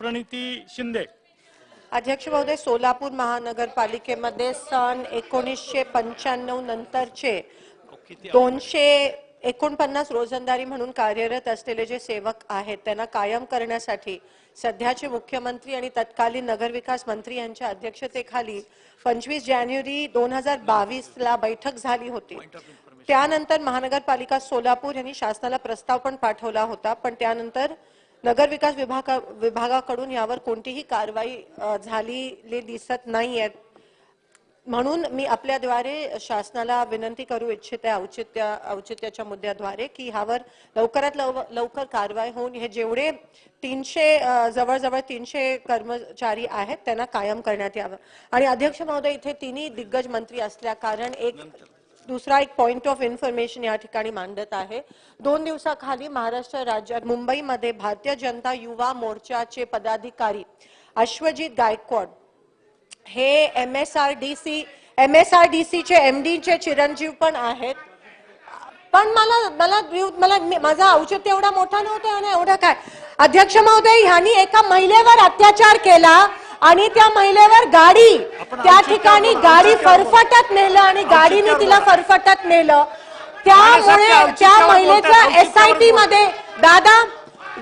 प्रणिती शिंदे. अध्यक्ष महोदय सोलापूर महानगरपालिकेमध्ये सन एकोणीसशे पंच्याण्णव नंतरचे दोनशे एकोणपन्नास रोजंदारी म्हणून कार्यरत असलेले जे सेवक आहेत त्यांना कायम करण्यासाठी सध्याचे मुख्यमंत्री आणि तत्कालीन नगरविकास मंत्री यांच्या अध्यक्षतेखाली पंचवीस जानेवारी दोन हजार बावीस ला बैठक झाली होती. त्यानंतर महानगरपालिका सोलापूर यांनी शासनाला प्रस्ताव पण पाठवला होता पण त्यानंतर नगरविकास विभागा विभागाकडून यावर कोणतीही कारवाई झालेली दिसत नाहीये. म्हणून मी आपल्याद्वारे शासनाला विनंती करू इच्छिते औचित्य औचित्याच्या मुद्द्याद्वारे की ह्यावर लवकरात लव लवकर कारवाई होऊन हे जेवढे तीनशे जवळजवळ तीनशे कर्मचारी आहेत त्यांना कायम करण्यात यावं. आणि अध्यक्ष महोदय इथे तिन्ही दिग्गज मंत्री असल्या कारण एक दुसरा एक पॉइंट ऑफ इन्फॉर्मेशन या ठिकाणी मांडत आहे. दोन दिवसाखाली महाराष्ट्र राज्यात मुंबईमध्ये भारतीय जनता युवा मोर्चाचे पदाधिकारी अश्वजित गायकवाड हे M S R D C M S R D सीचे एम चे चिरंजीव पण आहेत. पण मला मला मला माझा औचित्य एवढा मोठा नव्हता आणि एवढा काय? अध्यक्ष महोदय ह्यांनी एका महिलेवर अत्याचार केला. आणि त्या महिलेवर गाडी त्या ठिकाणी गाडी. फरफटत नेलं आणि गाडीने तिला. फरफटत नेलं त्या त्यामुळे त्या महिलेच्या एस आयमध्ये दादा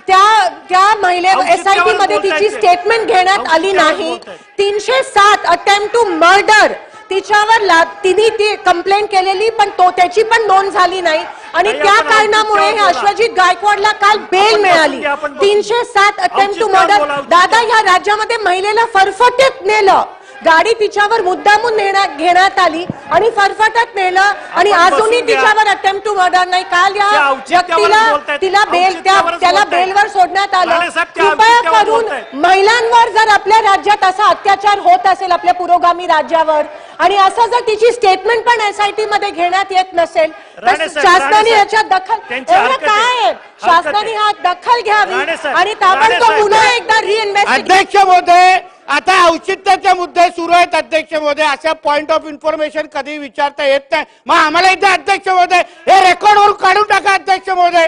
त्या त्या महिले एस आयमध्ये तिची. स्टेटमेंट घेण्यात आली नाही. तीनशे सात अटेम्प्ट टू मर्डर तिच्यावर ला- तिने ती कंप्लेंट केलेली पण तो त्याची पण नोंद झाली नाही. आणि त्या कारणामुळे हे. अश्वजित गायकवाडला काल बेल मिळाली. तीनशे सात अटेम्प्ट टू मर्डर. दादा या राज्यामध्ये महिलेला फरफटत नेलं. गाडी तिच्यावर मुद्दामून नेण्यात घेण्यात आली आणि फरफटत नेलं आणि अजूनही. तिच्यावर अटेम्प्ट टू मर्डर नाही काल या व्यक्तीला. तिला बेल त्याला. बेलवर सोडण्यात आलं कृपया करून. महिलांवर जर आपल्या राज्यात असा अत्याचार होत असेल आपल्या पुरोगामी राज्यावर आणि असं जर तिची स्टेटमेंट पण एसआयटी मध्ये घेण्यात येत नसेल तर शासनाने याच्यात दखल एवढं. काय शासनाने. हा दखल घ्यावी आणि ताबडतोब. पुन्हा एकदा रिइन्व्हेस्टिगेट अध्यक्ष महोदय आता औचित्याचे मुद्दे सुरू आहेत अध्यक्ष महोदय. अशा पॉइंट ऑफ इन्फॉर्मेशन कधी विचारता येत नाही. मग आम्हाला एकदा अध्यक्ष महोदय हे रेकॉर्डवरून काढून टाका अध्यक्ष महोदय.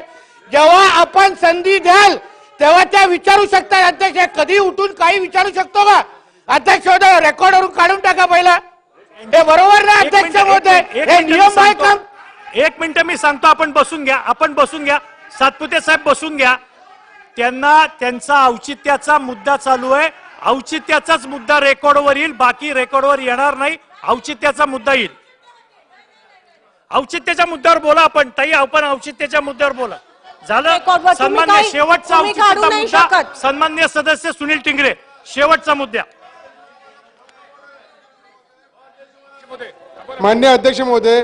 जेव्हा आपण संधी द्याल तेव्हा त्या विचारू शकतात अध्यक्ष कधी उठून काही विचारू शकतो का? अध्यक्ष महोदय रेकॉर्डवरून काढून टाका पहिला. हे बरोबर ना अध्यक्ष महोदय? एक हे नियम आहे. का एक मिनिट मी सांगतो आपण बसून घ्या आपण बसून घ्या. सातपुते साहेब बसून घ्या. त्यांना त्यांचा औचित्याचा मुद्दा चालू आहे. औचित्याचाच मुद्दा रेकॉर्डवर येईल बाकी रेकॉर्डवर येणार नाही औचित्याचा मुद्दा येईल औचित्याच्या मुद्द्यावर बोला आपण ताई आपण औचित्याच्या मुद्द्यावर बोला झालं सन्मान्य शेवटचा औचित्याचा मुद्दा शकत. सन्मान्य सदस्य सुनील टिंगरे शेवटचा मुद्दा मान्य अध्यक्ष महोदय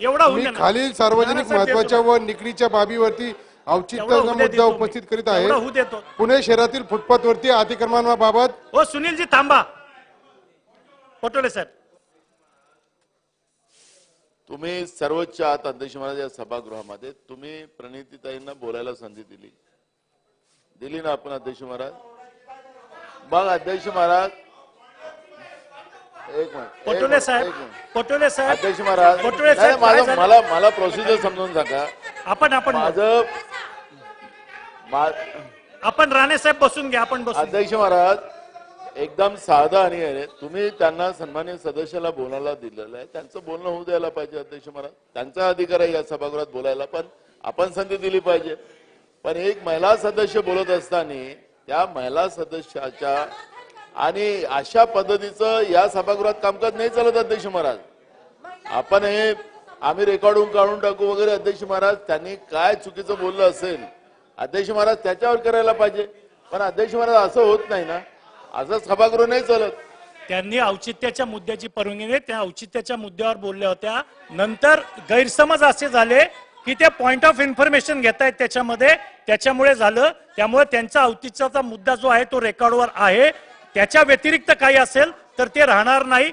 एवढा. खालील सार्वजनिक महत्त्वाच्या. व निकडीच्या बाबीवरती औचित्याचा मुद्दा. उपस्थित करीत आहे देतो. पुणे शहरातील फुटपाथवरती अतिक्रमणाबाबत हो सुनीलजी थांबा. पटोले साहेब. तुम्ही सर्वोच्च आहात अध्यक्ष महाराज या सभागृहामध्ये. तुम्ही प्रणितीताईंना बोलायला संधी दिली. दिली ना आपण अध्यक्ष महाराज? मग अध्यक्ष महाराज. एक मिनिट पटोले साहेब. पटोले साहेब अध्यक्ष महाराज. पटोले साहेब मला? मला मला प्रोसिजर समजून सांगा. आपण आपण माझं आपण राणे साहेब बसून घ्या आपण बसून अध्यक्ष महाराज एकदम साधा आणि आहे तुम्ही त्यांना सन्मान्य सदस्याला बोलायला दिलेलं आहे. त्यांचं बोलणं होऊ द्यायला पाहिजे अध्यक्ष महाराज. त्यांचा अधिकार आहे या सभागृहात बोलायला पण आपण संधी दिली पाहिजे. पण एक महिला सदस्य बोलत असताना त्या महिला सदस्याच्या आणि अशा पद्धतीचं या सभागृहात कामकाज नाही चालत अध्यक्ष महाराज. आपण हे आम्ही रेकॉर्डून काढून टाकू वगैरे अध्यक्ष महाराज. त्यांनी काय चुकीचं बोललं असेल अध्यक्ष महाराज त्याच्यावर करायला पाहिजे. पण अध्यक्ष महाराज असं होत नाही ना. असं सभागृह नाही चालत. त्यांनी औचित्याच्या मुद्द्याची परवानगी नाही त्या औचित्याच्या मुद्द्यावर बोलल्या होत्या. नंतर गैरसमज असे झाले की ते पॉइंट ऑफ इन्फॉर्मेशन घेतायत त्याच्यामध्ये. त्याच्यामुळे झालं. त्यामुळे त्यांचा औचित्याचा मुद्दा जो आहे तो रेकॉर्डवर आहे. त्याच्या व्यतिरिक्त काही असेल तर ते राहणार नाही.